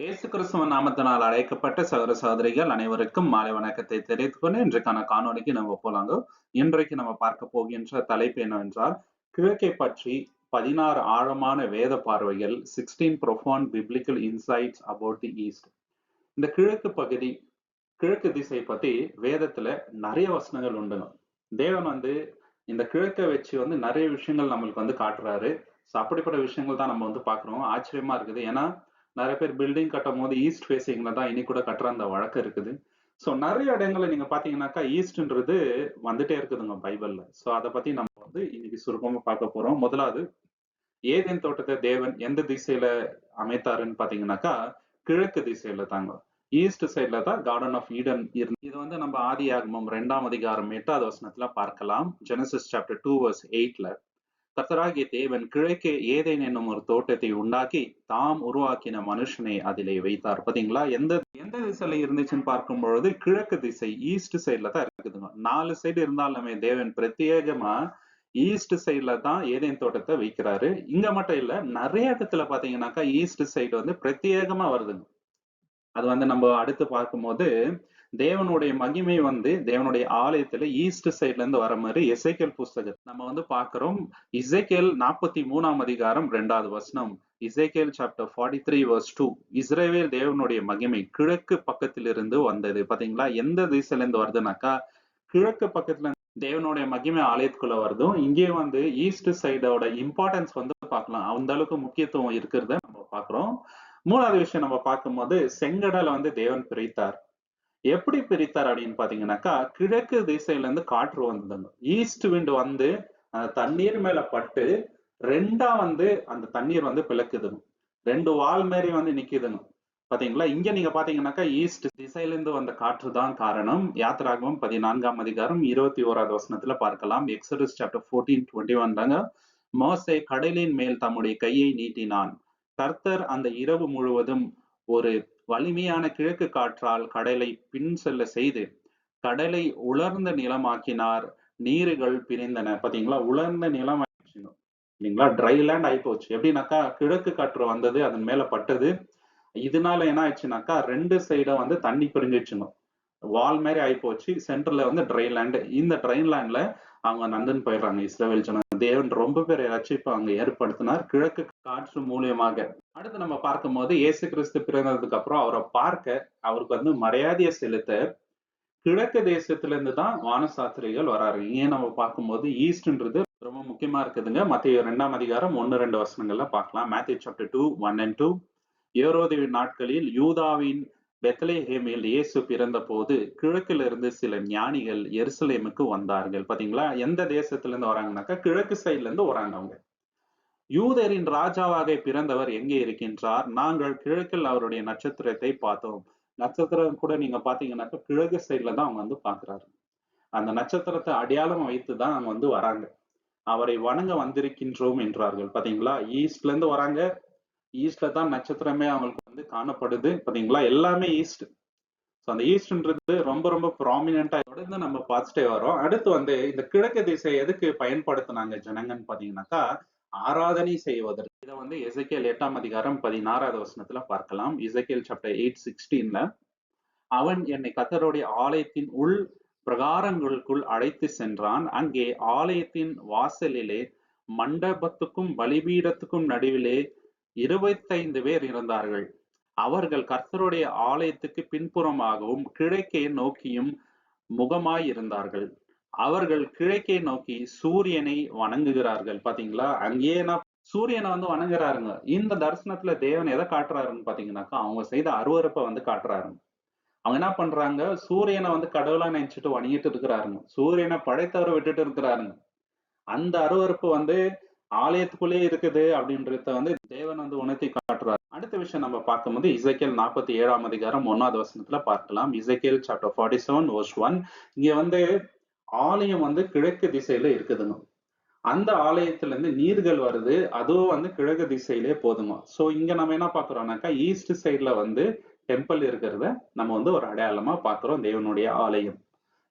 இயேசு கிறிஸ்துவ நாமத்தினால் அழைக்கப்பட்ட சகோதர சகோதரிகள் அனைவருக்கும் மாலை வணக்கத்தை தெரிவித்துக் கொண்டு இன்றைக்கான காணொலிக்கு நம்ம போலாங்க. இன்றைக்கு நம்ம பார்க்க போகின்ற தலைப்பு என்னவென்றால் கிழக்கை பற்றி பதினாறு ஆழமான வேத பார்வைகள் sixteen profound biblical insights about the east இந்த கிழக்கு பகுதி கிழக்கு திசை பத்தி வேதத்துல நிறைய வசனங்கள் உண்டுங்க. தேவன் வந்து இந்த கிழக்கை வச்சு வந்து நிறைய விஷயங்கள் நம்மளுக்கு வந்து காட்டுறாரு. அப்படிப்பட்ட விஷயங்கள் தான் நம்ம வந்து பாக்குறோம் ஆச்சரியமா இருக்குது. ஏன்னா நிறைய பேர் பில்டிங் கட்டும் போது ஈஸ்ட் ஃபேஸிங்ல தான் இனி கூட கட்டுற அந்த வழக்கம் இருக்குது. ஸோ நிறைய இடங்களை நீங்க பாத்தீங்கன்னாக்கா ஈஸ்ட்ன்றது வந்துட்டே இருக்குதுங்க பைபிள்ல. ஸோ அதை பத்தி நம்ம வந்து இன்னைக்கு சுருக்கமா பார்க்க போறோம். முதலாவது ஏதேன் தோட்டத்தை தேவன் எந்த திசையில அமைத்தாருன்னு பாத்தீங்கன்னாக்கா கிழக்கு திசையில தாங்க. ஈஸ்ட் சைட்ல தான் கார்டன் ஆஃப் ஈடன் இருந்து இது வந்து நம்ம ஆதி ஆகமம் ரெண்டாம் அதிகாரம் எட்டாவது வசனத்துல பார்க்கலாம். ஜெனசிஸ் சாப்டர் டூ வர்ஸ் எயிட்ல கர்த்தராகிய தேவன் கிழக்கே ஏதேன் என்னும் ஒரு தோட்டத்தை உண்டாக்கி தாம் உருவாக்கின மனுஷனை அதிலே வைத்தார். பாத்தீங்களா? எந்த எந்த திசையில இருந்துச்சுன்னு பார்க்கும் பொழுது கிழக்கு திசை ஈஸ்ட் சைட்ல தான் இருக்குதுங்க. நாலு சைடு இருந்தாலுமே தேவன் பிரத்யேகமா ஈஸ்ட் சைட்ல தான் ஏதேன் தோட்டத்தை வைக்கிறாரு. இங்க மட்டும் இல்ல நிறைய இடத்துல பாத்தீங்கன்னாக்கா ஈஸ்ட் சைடு வந்து பிரத்யேகமா வருதுங்க. அது வந்து நம்ம அடுத்து பார்க்கும்போது தேவனுடைய மகிமை வந்து தேவனுடைய ஆலயத்துல ஈஸ்ட் சைட்ல இருந்து வர மாதிரி இசைக்கேல் புஸ்தகம் நம்ம வந்து பாக்குறோம் இசைக்கேல் நாற்பத்தி மூணாம் அதிகாரம் ரெண்டாவது வசனம். Ezekiel chapter forty three verse two இஸ்ரேவேல் தேவனுடைய மகிமை கிழக்கு பக்கத்திலிருந்து வந்தது. பாத்தீங்களா? எந்த திசையில இருந்து வருதுனாக்கா கிழக்கு பக்கத்துல தேவனுடைய மகிமை ஆலயத்துக்குள்ள வருதும். இங்கே வந்து ஈஸ்ட் சைடோட இம்பார்ட்டன்ஸ் வந்து பார்க்கலாம். அந்த அளவுக்கு முக்கியத்துவம் இருக்கிறத நம்ம பாக்குறோம் மூணாவது விஷயம் நம்ம பார்க்கும்போது செங்கடலை வந்து தேவன் பிரித்தார். எப்படி பிரித்தார் அப்படின்னு பாத்தீங்கன்னாக்கா கிழக்கு திசையில இருந்து காற்று வந்ததுங்க. ஈஸ்ட் விண்ட் வந்து அந்த தண்ணீர் மேல பட்டு ரெண்டா வந்து அந்த தண்ணீர் வந்து பிளக்குதுங்க. ரெண்டு வால் மாரி வந்து நிக்குதுங்க. பாத்தீங்களா இங்க நீங்க பாத்தீங்கன்னாக்கா ஈஸ்ட் திசையிலிருந்து வந்த காற்று தான் காரணம். யாத்திராகவும் பதினான்காம் அதிகாரம் இருபத்தி ஓராவது வசனத்துல பார்க்கலாம். Exodus chapter fourteen twenty one தாங்க. மோசே கடலின் மேல் தம்முடைய கையை நீட்டினான். கர்த்தர் அந்த இரவு முழுவதும் ஒரு வலிமையான கிழக்கு காற்றால் கடலை பின் செல்ல செய்து கடலை உலர்ந்த நிலமாக்கினார். நீருகள் பிரிந்தன. பாத்தீங்களா? உலர்ந்த நிலம் ஆயிடுச்சுங்க. இல்லைங்களா? ட்ரை லேண்ட் ஆகி போச்சு எப்படின்னாக்கா கிழக்கு காற்று வந்தது அதன் மேல பட்டது. இதனால என்ன ஆயிடுச்சுனாக்கா ரெண்டு சைடும் வந்து தண்ணி பிரிஞ்சிச்சுங்க வால் மாதிரி ஆகி போச்சு சென்டர்ல வந்து ட்ரை லேண்ட் இந்த ட்ரை லேண்ட்ல அவங்க நந்தன் போயிடுறாங்க இஸ்ரேல் தேவன் ரொம்ப பேர் ரட்சிப்பு அங்க ஏற்படுத்தினார். கிழக்கு காற்று மூலியமாக. அடுத்து நம்ம பார்க்கும் போது இயேசு கிறிஸ்து பிறந்ததுக்கு அப்புறம் அவரை பார்க்க அவருக்கு வந்து மரியாதையை செலுத்த கிழக்கு தேசத்துல இருந்து தான் வானசாத்திரிகள் வராரு. ஏன் நம்ம பார்க்கும்போது ஈஸ்ட்ன்றது ரொம்ப முக்கியமா இருக்குதுங்க. மத்திய ரெண்டாம் அதிகாரம் ஒன்னு ரெண்டு வசனங்கள்ல பார்க்கலாம். Matthew chapter two one and two ஏரோதவி நாட்களில் யூதாவின் பெத்லேஹேமில் இயேசு பிறந்த போது கிழக்கிலிருந்து சில ஞானிகள் எருசலேமுக்கு வந்தார்கள். பாத்தீங்களா? எந்த தேசத்துல இருந்து வராங்கனாக்கா கிழக்கு சைட்ல இருந்து வராங்க அவங்க. யூதரின் ராஜாவாக பிறந்தவர் எங்கே இருக்கின்றார்? நாங்கள் கிழக்கில் அவருடைய நட்சத்திரத்தை பார்த்தோம். நட்சத்திரம் கூட நீங்க பாத்தீங்கன்னாக்கா கிழக்கு சைட்ல தான் அவங்க வந்து பாக்குறாரு அந்த நட்சத்திரத்தை அடையாளம் வைத்து தான் அவங்க வந்து வராங்க. அவரை வணங்க வந்திருக்கின்றோம் என்றார்கள். பாத்தீங்களா? ஈஸ்ட்ல இருந்து வராங்க. ஈஸ்ட்ல தான் நட்சத்திரமே அவங்களுக்கு காணப்படுது. பாத்தீங்களா? எல்லாமே ஈஸ்ட் ஸோ அந்த ஈஸ்ட்ன்றது ரொம்ப ரொம்ப ப்ராமினெண்டா தொடர்ந்து நம்ம பார்த்துட்டே வரோம் அடுத்து வந்து இந்த கிழக்கு திசை எதுக்கு பயன்படுத்தினாங்க ஜனங்கன்னு பார்த்தீங்கன்னாக்கா ஆராதனை செய்வதற்கு. இதை வந்து இசைக்கேல் எட்டாம் அதிகாரம் பதினாறாவது வசனத்துல பார்க்கலாம். இசைக்கேல் சாப்டர் எயிட் சிக்ஸ்டீன்ல அவன் என்னை கத்தருடைய ஆலயத்தின் உள் பிரகாரங்களுக்குள் அழைத்து சென்றான். அங்கே ஆலயத்தின் வாசலிலே மண்டபத்துக்கும் பலிபீடத்துக்கும் நடுவிலே இருபத்தைந்து பேர் இருந்தார்கள். அவர்கள் கர்த்தருடைய ஆலயத்துக்கு பின்புறமாகவும் கிழக்கே நோக்கியும் முகமாய் இருந்தார்கள் அவர்கள் கிழக்கே நோக்கி சூரியனை வணங்குகிறார்கள். பாத்தீங்களா? அங்கேயே நான் சூரியனை வந்து வணங்குறாருங்க. இந்த தரிசனத்துல தேவன் எதை காட்டுறாருன்னு பாத்தீங்கன்னாக்கா அவங்க செய்த அருவறுப்பை வந்து காட்டுறாருங்க அவங்க என்ன பண்றாங்க? சூரியனை வந்து கடவுளா நினைச்சிட்டு வணங்கிட்டு இருக்கிறாருங்க. சூரியனை படைத்தவரை விட்டுட்டு இருக்கிறாருங்க. அந்த அருவறுப்பு வந்து ஆலயத்துக்குள்ளே இருக்குது அப்படின்றத வந்து தேவன் வந்து உணர்த்தி காட்டுறாரு. அடுத்த விஷயம் நம்ம பார்க்கும்போது இசைக்கேல் நாற்பத்தி ஏழாம் அதிகாரம் ஒன்னாவது வசனத்துல பார்க்கலாம். Ezekiel chapter forty seven verse one இங்க வந்து ஆலயம் வந்து கிழக்கு திசையில இருக்குதுங்க. அந்த ஆலயத்துல இருந்து நீர்கள் வருது அதுவும் வந்து கிழக்கு திசையிலே போதுங்க. சோ இங்க நம்ம என்ன பாக்குறோம்னாக்கா ஈஸ்ட் சைட்ல வந்து டெம்பிள் இருக்கிறத நம்ம வந்து ஒரு அடையாளமா பாக்குறோம் தேவனுடைய ஆலயம்.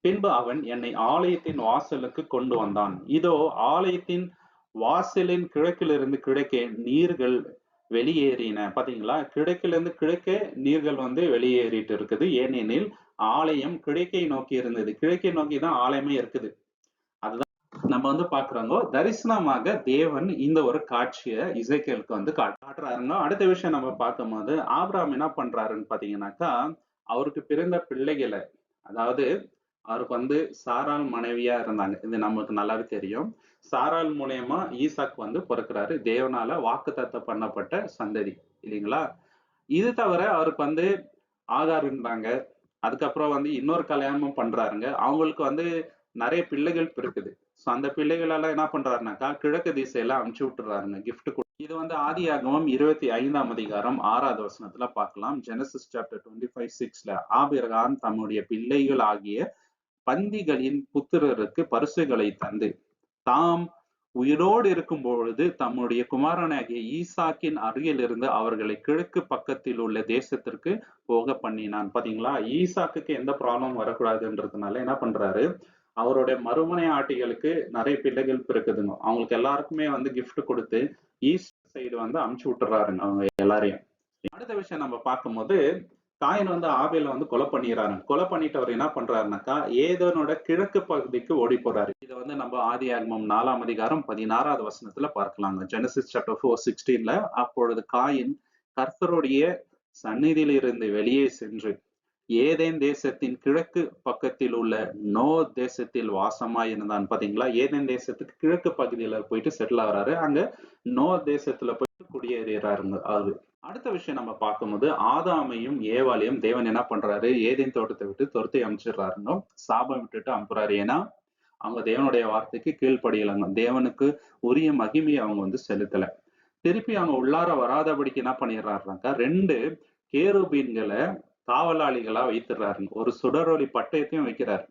பின்பு அவன் என்னை ஆலயத்தின் வாசலுக்கு கொண்டு வந்தான். இதோ ஆலயத்தின் வாசலின் கிழக்கிலிருந்து கிழக்கே நீர்கள் வெளியேறின. பாத்தீங்களா? கிழக்கிலிருந்து கிழக்கே நீர்கள் வந்து வெளியேறிட்டு இருக்குது. ஏனெனில் ஆலயம் கிழக்கை நோக்கி இருந்தது. கிழக்கை நோக்கி தான் ஆலயமே இருக்குது. அதுதான் நம்ம வந்து பாக்குறோங்க தரிசனமாக தேவன் இந்த ஒரு காட்சியை இசைக்கேலுக்கு வந்து காட்டு- காட்டுறாருங்க. அடுத்த விஷயம் நம்ம பார்க்கும்போது ஆப்ராம் என்ன பண்றாருன்னு பாத்தீங்கன்னாக்கா அவருக்கு பிறந்த பிள்ளைகளை அதாவது அவருக்கு வந்து சாரால் மனைவியா இருந்தாங்க. இது நமக்கு நல்லாவே தெரியும். சாரால் மூலியமா ஈசாக் வந்து பிறக்கிறாரு. தேவனால வாக்குத்தத்தம் பண்ணப்பட்ட சந்ததி. இல்லைங்களா? இது தவிர அவருக்கு வந்து ஆகாருன்றாங்க அதுக்கப்புறம் வந்து இன்னொரு கல்யாணமும் பண்றாருங்க. அவங்களுக்கு வந்து நிறைய பிள்ளைகள் பிறக்குது ஸோ அந்த பிள்ளைகளெல்லாம் என்ன பண்றாருனாக்கா கிழக்கு திசையில அமுச்சு விட்டுறாருங்க. கிஃப்ட் கொடு. இது வந்து ஆதி ஆகமம் இருபத்தி ஐந்தாம் அதிகாரம் ஆறாவது வசனத்துல பார்க்கலாம். ஜெனசிஸ் சாப்டர் டுவெண்ட்டி ஃபைவ் சிக்ஸ்ல ஆபிரகாம் தம்முடைய பிள்ளைகள் ஆகிய பந்திகளின் புத்திரருக்கு பரிசுகளை தந்து தாம் உயிரோடு இருக்கும் பொழுது தம்முடைய குமாரனாகிய ஈசாக்கின் அருகில் இருந்து அவர்களை கிழக்கு பக்கத்தில் உள்ள தேசத்திற்கு போக பண்ணினான். பாத்தீங்களா? ஈசாக்குக்கு எந்த ப்ராப்ளம் வரக்கூடாதுன்றதுனால என்ன பண்றாரு? அவருடைய மறுமனை ஆட்டிகளுக்கு நிறைய பிள்ளைகள் பிறக்குதுங்க அவங்களுக்கு எல்லாருக்குமே வந்து கிஃப்ட் கொடுத்து ஈஸ்ட் சைடு வந்து அமுச்சு விட்டுறாருங்க அவங்க எல்லாரையும். அடுத்த விஷயம் நம்ம பார்க்கும்போது காயின் வந்து ஆபேல வந்து கொலை பண்ணிடுறாரு. கொலை பண்ணிட்டு அவர் என்ன பண்றாருனாக்கா ஏதோனோட கிழக்கு பகுதிக்கு ஓடி போறாரு. இதை வந்து நம்ம ஆதி ஆகமம் நாலாம் அதிகாரம் பதினாறாவது வசனத்துல பார்க்கலாங்க. ஜெனசிஸ் சாப்டர் ஃபோர் சிக்ஸ்டீன்ல அப்பொழுது காயின் கர்த்தருடைய சந்நிதியில் இருந்து வெளியே சென்று ஏதேன் தேசத்தின் கிழக்கு பக்கத்தில் உள்ள நோ தேசத்தில் வாசமா இருந்தான். பாத்தீங்களா? ஏதேன் தேசத்துக்கு கிழக்கு பகுதியில போயிட்டு செட்டில் ஆகிறாரு. அங்க நோ தேசத்துல போயிட்டு குடியேறாருங்க அவரு. அடுத்த விஷயம் நம்ம பார்க்கும்போது ஆதாமையும் ஏவாளையும் தேவன் என்ன பண்றாரு? ஏதேன் தோட்டத்தை விட்டு துரத்தி அமைச்சிடுறாருன்னு சாபம் விட்டுட்டு அனுப்புறாரு. ஏன்னா அவங்க தேவனுடைய வார்த்தைக்கு கீழ்ப்படியலைங்க தேவனுக்கு உரிய மகிமையை அவங்க வந்து செலுத்தல. திருப்பி அவங்க உள்ளார வராதபடிக்கு என்ன பண்ணிடுறாருனாக்கா ரெண்டு கேருபீன்களை காவலாளிகளா வைத்துடுறாருங்க ஒரு சுடரொலி பட்டயத்தையும் வைக்கிறாரு.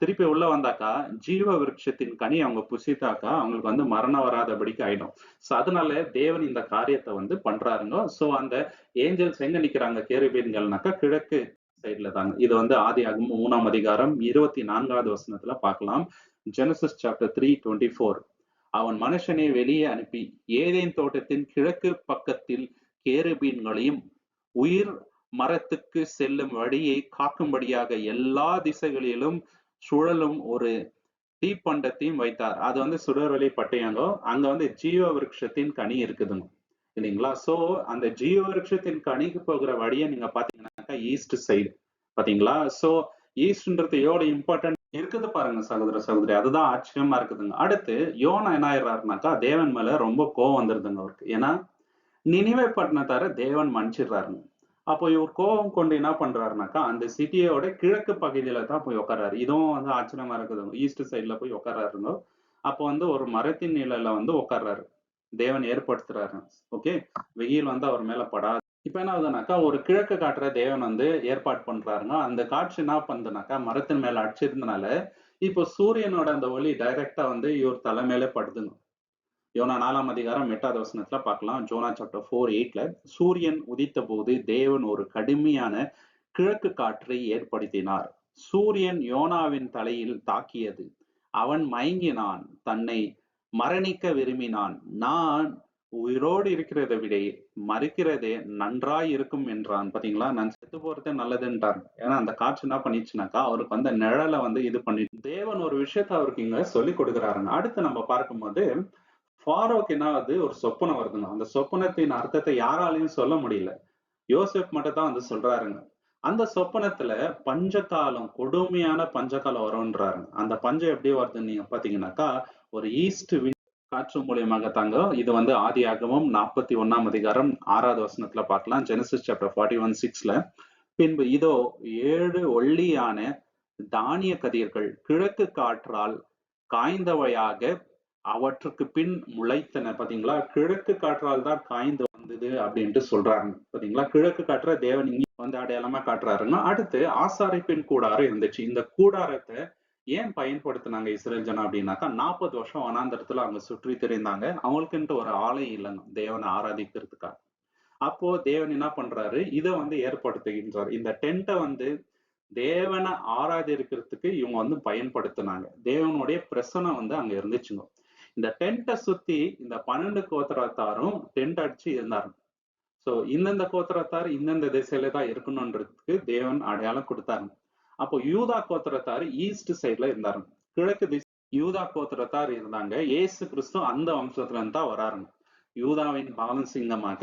திருப்பி உள்ள வந்தாக்கா ஜீவ விருட்சத்தின் கனி அவங்க புசித்தாக்கா அவங்களுக்கு வந்து மரணம் வராதபடிக்கு ஆயிடும். சோ அதனால தேவன் இந்த காரியத்தை வந்து பண்றாருங்க. சோ அந்த ஏஞ்சல்ஸ் எங்க நிக்கிறாங்க? கேருபீன்கள்னாக்கா கிழக்கு சைட்ல தாங்க. இது வந்து ஆதி ஆகும் மூணாம் அதிகாரம் இருபத்தி நான்காவது வசனத்துல பார்க்கலாம். Genesis chapter three twenty four அவன் மனுஷனை வெளியே அனுப்பி ஏதேன் தோட்டத்தின் கிழக்கு பக்கத்தில் கேருபீன்களையும் உயிர் மரத்துக்கு செல்லும் வழியை காக்கும்படியாக எல்லா திசைகளிலும் சுழலும் ஒரு தீப்பண்டத்தையும் வைத்தார். அது வந்து சுடர்வெளி பட்டயங்கோ அங்க வந்து ஜீவ விருட்சத்தின் கனி இருக்குதுங்க. இல்லைங்களா? சோ அந்த ஜீவ விருட்சத்தின் கனிக்கு போகிற வழியை நீங்க பாத்தீங்கன்னாக்கா ஈஸ்ட் சைடு பாத்தீங்களா சோ ஈஸ்ட்ன்றது எவ்வளவு இம்பார்ட்டன்ட் இருக்குது பாருங்க சகோதர சகோதரி. அதுதான் ஆச்சரியமா இருக்குதுங்க. அடுத்து யோனா என்ன ஆயிடுறாருனாக்கா தேவன் மேல ரொம்ப கோவம் வந்துருதுங்க அவருக்கு. ஏன்னா நினைவை பட்டினத்தார தேவன் மன்னிச்சிடுறாருங்க. அப்போ இவர் கோபம் கொண்டு என்ன பண்றாருனாக்கா அந்த சிட்டியோட கிழக்கு பகுதியில தான் போய் உட்காராரு இதுவும் வந்து ஆச்சரியமா இருக்குதுங்க ஈஸ்ட் சைட்ல போய் உட்காராருங்க அப்போ வந்து ஒரு மரத்தின் நிழல வந்து உட்கார்றாரு தேவன் ஏற்படுத்துறாரு. ஓகே வெயில் வந்து அவர் மேல படாது. இப்ப என்ன ஆகுதுனாக்கா ஒரு கிழக்கு காட்டுற தேவன் வந்து ஏற்பாடு பண்றாருங்க அந்த காட்சி என்ன பண்ணுதுனாக்கா மரத்தின் மேல அடிச்சிருந்தனால இப்போ சூரியனோட அந்த ஒளி டைரக்டா வந்து இவர் தலை படுதுங்க. யோனா நாலாம் அதிகாரம் எட்டாவது வசனத்துல பார்க்கலாம். ஜோனா சாப்டர் ஃபோர் எயிட்ல சூரியன் உதித்த போது தேவன் ஒரு கடுமையான கிழக்கு காற்றை ஏற்படுத்தினார். சூரியன் யோனாவின் தலையில் தாக்கியது. அவன் மயங்கினான். தன்னை மரணிக்க விரும்பினான். நான் உயிரோடு இருக்கிறதை விட மறுக்கிறதே நன்றாய் இருக்கும் என்றான். பாத்தீங்களா? நான் செத்து போறதே நல்லதுன்றான் ஏன்னா அந்த காற்று என்ன பண்ணிச்சுனாக்கா அவருக்கு வந்து நிழலை வந்து இது பண்ணி தேவன் ஒரு விஷயத்த அவருக்கு இங்க சொல்லி கொடுக்குறாருங்க. அடுத்து நம்ம பார்க்கும்போது ஃபாரோக்கு என்ன ஆகுது? ஒரு சொப்பனம் வருதுங்க. அந்த சொப்பனத்தின் அர்த்தத்தை யாராலையும் சொல்ல முடியல. யோசப் மட்டும் தான் வந்து சொல்றாருங்க. அந்த சொப்பனத்துல பஞ்சகாலம் கொடுமையான பஞ்சகாலம் வரும்ன்றாருங்க. அந்த பஞ்சம் எப்படி வருதுன்னு நீங்க பாத்தீங்கன்னாக்கா ஒரு ஈஸ்ட் காற்று மூலியமாக தாங்க. இது வந்து ஆதி ஆகமும் நாற்பத்தி ஒன்னாம் அதிகாரம் ஆறாவது வசனத்துல பார்க்கலாம். ஜெனசிஸ் சாப்டர் ஃபார்ட்டி ஒன் சிக்ஸ்ல பின்பு இதோ ஏழு ஒல்லியான தானிய கதிர்கள் கிழக்கு காற்றால் காய்ந்தவையாக அவற்றுக்கு பின் முளைத்தன. பாத்தீங்களா? கிழக்கு காற்றால் தான் காய்ந்து வந்தது அப்படின்ட்டு சொல்றாங்க. பாத்தீங்களா? கிழக்கு காற்ற தேவன் இங்கே வந்து அடையாளமா காட்டுறாருன்னா அடுத்து ஆசாரிப்பின் கூடாரம் இருந்துச்சு. இந்த கூடாரத்தை ஏன் பயன்படுத்தினாங்க இஸ்ரேல் ஜனம் அப்படின்னாக்கா நாற்பது வருஷம் வனாந்தரத்துல அவங்க சுற்றி தெரிந்தாங்க. அவங்களுக்குன்ட்டு ஒரு ஆலை இல்லைங்க. தேவனை ஆராதிக்கிறதுக்காக. அப்போ தேவன் என்ன பண்றாரு? இதை வந்து ஏற்படுத்துகின்றார். இந்த டென்ட்டை வந்து தேவனை ஆராதிக்கிறதுக்கு இவங்க வந்து பயன்படுத்தினாங்க. தேவனுடைய பிரசனம் வந்து அங்க இருந்துச்சுங்க. இந்த டென்ட்டை சுத்தி இந்த பன்னெண்டு கோத்திரத்தாரும் டென்ட் அடிச்சு இருந்தாரு சோ இந்தந்த கோத்திரத்தார் இந்தந்த திசையில தான் இருக்கணும்ன்றதுக்கு தேவன் அடையாளம் கொடுத்தாரு அப்போ யூதா கோத்திரத்தார் ஈஸ்ட் சைட்ல இருந்தாரு கிழக்கு திசை யூதா கோத்திரத்தார் இருந்தாங்க. ஏசு கிறிஸ்து அந்த வம்சத்துல இருந்து தான் வராருங்க. யூதாவின் பாலன் சிங்கமாக.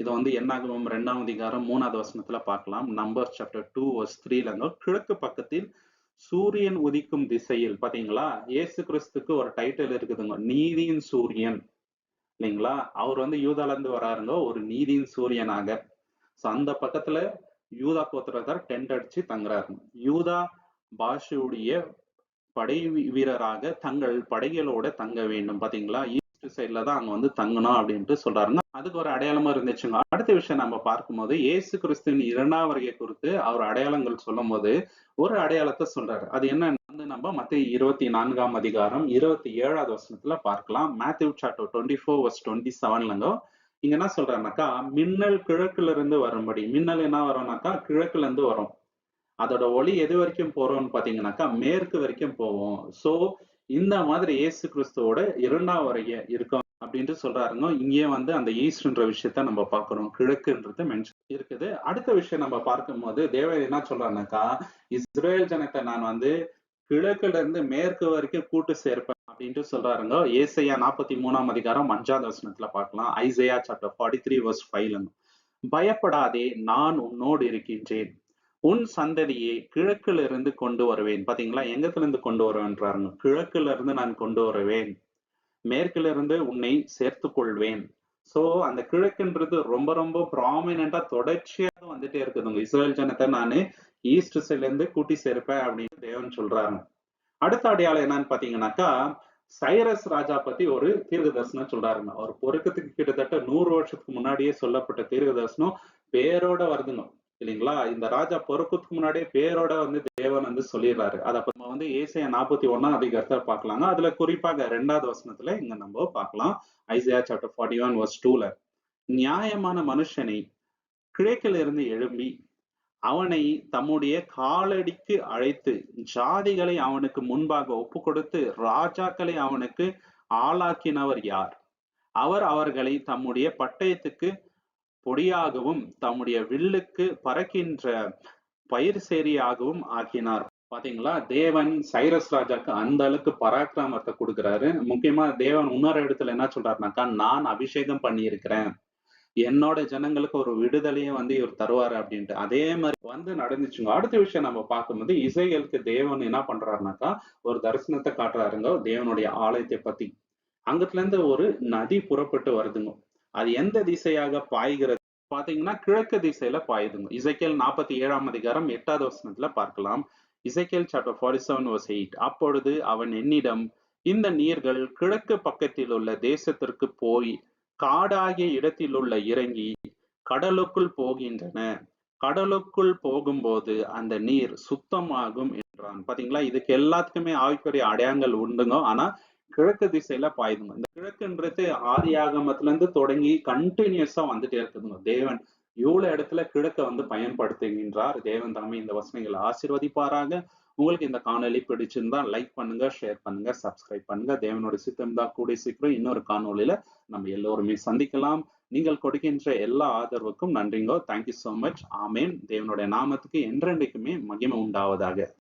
இதை வந்து என்னாகும்? ரெண்டாம் அதிகாரம் மூணாவது வசனத்துல பார்க்கலாம். நம்பர் சாப்டர் டூ வர்ஸ் த்ரீல கிழக்கு பக்கத்தில் சூரியன் உதிக்கும் திசையில் பாத்தீங்களா? இயேசு கிறிஸ்துக்கு ஒரு டைட்டில் இருக்குதுங்க. நீதியின் சூரியன். இல்லைங்களா? அவர் வந்து யூதால இருந்து வராருங்க. ஒரு நீதியின் சூரியனாக. சோ அந்த பக்கத்துல யூதா கோத்திரத்தார் டென்ட் அடிச்சு தங்குறாரு யூதா பாஷுடைய படை வீரராக தங்கள் படைகளோட தங்க வேண்டும் பாத்தீங்களா? சைட்ல தான் அங்க வந்து தங்கணும் அப்படின்ட்டு சொல்றாருங்க. அதுக்கு ஒரு அடையாளமா இருந்துச்சுங்க. அடுத்த விஷயம் நம்ம பார்க்கும்போது இயேசு கிறிஸ்துவின் இரண்டாம் வருகை குறித்து அவர் அடையாளங்கள் சொல்லும் போது ஒரு அடையாளத்தை சொல்றாரு. அது என்ன வந்து நம்ம மத்திய இருபத்தி நான்காம் அதிகாரம் இருபத்தி ஏழாவது வருஷத்துல பார்க்கலாம். Matthew chapter twenty four verse twenty செவன்லங்க இங்க என்ன சொல்றாருனாக்கா மின்னல் கிழக்குல இருந்து வரும்படி. மின்னல் என்ன வரும்னாக்கா கிழக்குல இருந்து வரும். அதோட ஒளி எது வரைக்கும் போறோம்னு பாத்தீங்கன்னாக்கா மேற்கு வரைக்கும் போவோம் சோ இந்த மாதிரி இயேசு கிறிஸ்துவோட இரண்டாம் வரைய இருக்கும் அப்படின்ட்டு சொல்றாருங்க. இங்கேயே வந்து அந்த ஈஸ்ட்ன்ற விஷயத்த நம்ம பார்க்கிறோம். கிழக்குன்றது மென்ஷன் இருக்குது. அடுத்த விஷயம் நம்ம பார்க்கும்போது தேவன் என்ன சொல்றாருனாக்கா இஸ்ரேல் ஜனத்தை நான் வந்து கிழக்குல இருந்து மேற்கு வரைக்கும் கூட்டு சேர்ப்பேன் அப்படின்ட்டு சொல்றாருங்க. ஏசையா நாற்பத்தி மூணாம் அதிகாரம் அஞ்சாவது வசனத்துல பார்க்கலாம். Isaiah chapter forty three verse ஃபைவ்ல பயப்படாதே நான் உன்னோடு இருக்கின்றேன். உன் சந்ததியை கிழக்குல இருந்து கொண்டு வருவேன். பாத்தீங்களா? எங்கத்துல இருந்து கொண்டு வருவேன்றாருங்க கிழக்குல இருந்து நான் கொண்டு வருவேன். மேற்குல இருந்து உன்னை சேர்த்து கொள்வேன் சோ அந்த கிழக்குன்றது ரொம்ப ரொம்ப ப்ராமினா தொடர்ச்சியாக வந்துட்டே இருக்குதுங்க. இஸ்ரேல் ஜனத்தை நானு ஈஸ்ட் சைட்ல இருந்து கூட்டி சேர்ப்பேன் அப்படின்னு தேவன் சொல்றாரு. அடுத்த அடையாளம் என்னன்னு பாத்தீங்கன்னாக்கா சைரஸ் ராஜா பத்தி ஒரு தீர்க்க தரிசனம் சொல்றாருங்க. அவர் பொறுக்கத்துக்கு கிட்டத்தட்ட நூறு வருஷத்துக்கு முன்னாடியே சொல்லப்பட்ட தீர்க்க தரிசனம் பேரோட வருதுங்க. இல்லைங்களா? இந்த ராஜா பொறுப்புக்கு முன்னாடியே பேரோட வந்து தேவன் வந்து சொல்லிடுறாரு. அதை நம்ம வந்து ஏசியா நாற்பத்தி ஒன்னாம் அதிகாரத்தை பார்க்கலாங்க. அதுல குறிப்பாக ரெண்டாவது வசனத்துல இங்க நம்ம பார்க்கலாம். Isaiah chapter forty one verse டூல நியாயமான மனுஷனை கிழக்கில் இருந்து எழும்பி அவனை தம்முடைய காலடிக்கு அழைத்து ஜாதிகளை அவனுக்கு முன்பாக ஒப்பு கொடுத்து ராஜாக்களை அவனுக்கு ஆளாக்கினவர் யார்? அவர் அவர்களை தம்முடைய பட்டயத்துக்கு பொடியாகவும் தம்முடைய வில்லுக்கு பறக்கின்ற பயிர் சேரியாகவும் ஆக்கினார். பாத்தீங்களா? தேவன் சைரஸ் ராஜாக்கு அந்த அளவுக்கு பராக்கிரமத்தை கொடுக்குறாரு. முக்கியமா தேவன் இன்னொரு இடத்துல என்ன சொல்றாருனாக்கா நான் அபிஷேகம் பண்ணியிருக்கிறேன். என்னோட ஜனங்களுக்கு ஒரு விடுதலையும் வந்து இவர் தருவாரு அப்படின்ட்டு. அதே மாதிரி வந்து நடந்துச்சுங்க. அடுத்த விஷயம் நம்ம பார்க்கும்போது இசைகளுக்கு தேவன் என்ன பண்றாருனாக்கா ஒரு தரிசனத்தை காட்டுறாருங்க. தேவனுடைய ஆலயத்தை பத்தி. அங்கத்துல இருந்து ஒரு நதி புறப்பட்டு வருதுங்க. அது எந்த திசையாக பாய்கிறது? பாத்தீங்கன்னா கிழக்கு திசையில பாயுதுங்க. இசைக்கேல் நாற்பத்தி ஏழாம் அதிகாரம் எட்டாவது வசனத்துல பார்க்கலாம். Ezekiel chapter forty seven verse eight அப்பொழுது அவன் என்னிடம் இந்த நீர்கள் கிழக்கு பக்கத்தில் உள்ள தேசத்திற்கு போய் காடாகிய இடத்தில் உள்ள இறங்கி கடலுக்குள் போகின்றன. கடலுக்குள் போகும்போது அந்த நீர் சுத்தமாகும் என்றான். பாத்தீங்களா இதுக்கு எல்லாத்துக்குமே ஆவிக்குரிய அடையாளங்கள் உண்டுங்க. ஆனா கிழக்கு திசையில பாயுதுங்க. இந்த கிழக்குன்றது ஆதி ஆகமத்துல இருந்து தொடங்கி கண்டினியூஸா வந்துட்டே இருக்குதுங்க. தேவன் இவ்வளவு இடத்துல கிழக்க வந்து பயன்படுத்துகின்றார். தேவன் தாமே இந்த வசனங்களை ஆசிர்வதிப்பாராக. உங்களுக்கு இந்த காணொலி பிடிச்சிருந்தா லைக் பண்ணுங்க ஷேர் பண்ணுங்க சப்ஸ்கிரைப் பண்ணுங்க. தேவனோட சித்தம் தான் கூடிய சீக்கிரம் இன்னொரு காணொலியில நம்ம எல்லோருமே சந்திக்கலாம். நீங்கள் கொடுக்கின்ற எல்லா ஆதரவுக்கும் நன்றிங்கோ. தேங்க்யூ சோ மச் ஆமேன். தேவனுடைய நாமத்துக்கு என்றென்றைக்குமே மகிமை உண்டாவதாக.